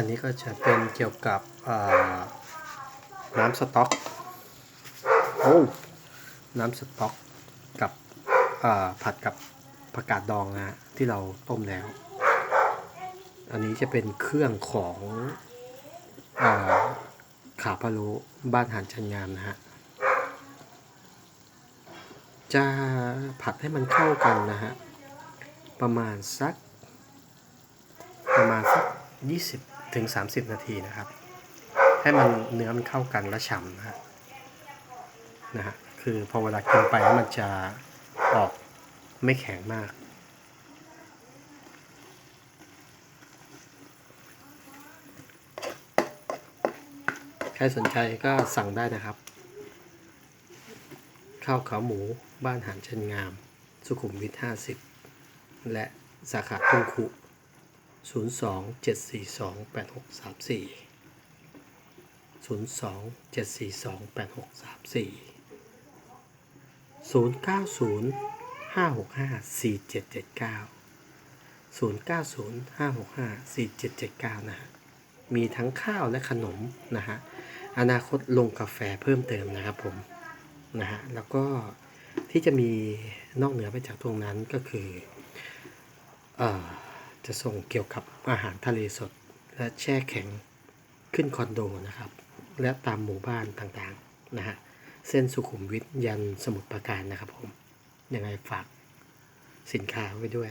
อันนี้ก็จะเป็นเกี่ยวกับอ่าน้ำสต๊อกโอ้น้ำสต๊อกกับอ่าผัดกับผักกาดดองนะฮะที่เราต้มแล้ว อันนี้จะเป็นเครื่องของอาขาพะโล้บ้านหานชันงามนะฮะ จะผัดให้มันเข้ากันนะฮะ ประมาณสัก ประมาณสัก20 ถึง 30 นาทีนะครับ ให้มันเนื้อมันเข้ากันและฉ่ำนะฮะนะฮะคือพอเวลากินไปแล้วมันจะออกไม่แข็งมาก ใครสนใจก็สั่งได้นะครับ ข้าวขาหมูบ้านหานชันงาม สุขุมวิท 50 และสาขาทุ่งคุ 02 742 8634 02 742 8634 090 565 4779 090 565 4779 นะฮะ มีทั้งข้าวและขนมนะฮะ อนาคตลงกาแฟเพิ่มเติมนะครับผม นะฮะ แล้วก็ที่จะมีนอกเหนือไปจากตรงนั้นก็คือ เออ จะส่งเกี่ยวกับอาหารทะเลสด และแช่แข็งขึ้นคอนโดนะครับ และตามหมู่บ้านต่างๆนะฮะเส้นสุขุมวิทยันสมุทรปราการนะครับผมยังไงฝากสินค้าไว้ด้วย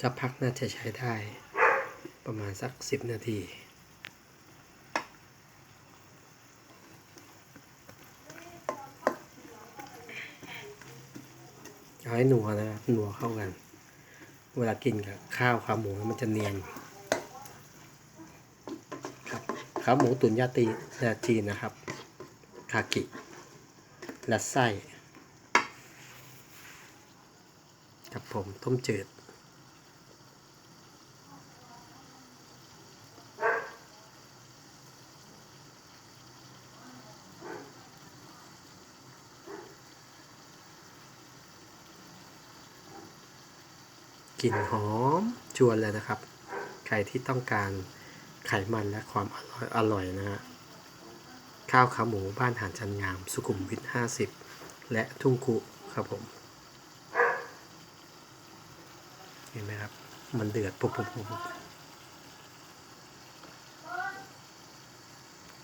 จะพักน่าจะใช้ได้ประมาณสักสิบนาที เอาให้หนัวนะครับหนัวเข้ากัน เวลากินกับข้าวขาหมูมันจะเนียนครับขาหมูตุ๋นยาตียาจีนนะครับ คากิและไส้กับผมต้มจืด กลิ่นหอมชวนเลยนะครับ ใครที่ต้องการไขมันและความอร่อยอร่อยนะฮะข้าวขาหมูบ้านหานจันงาม สุขุมวิท 50 และทุ่งคุครับผม เห็นไหมครับ มันเดือดปุ๊บปุ๊บปุ๊บปุ๊บ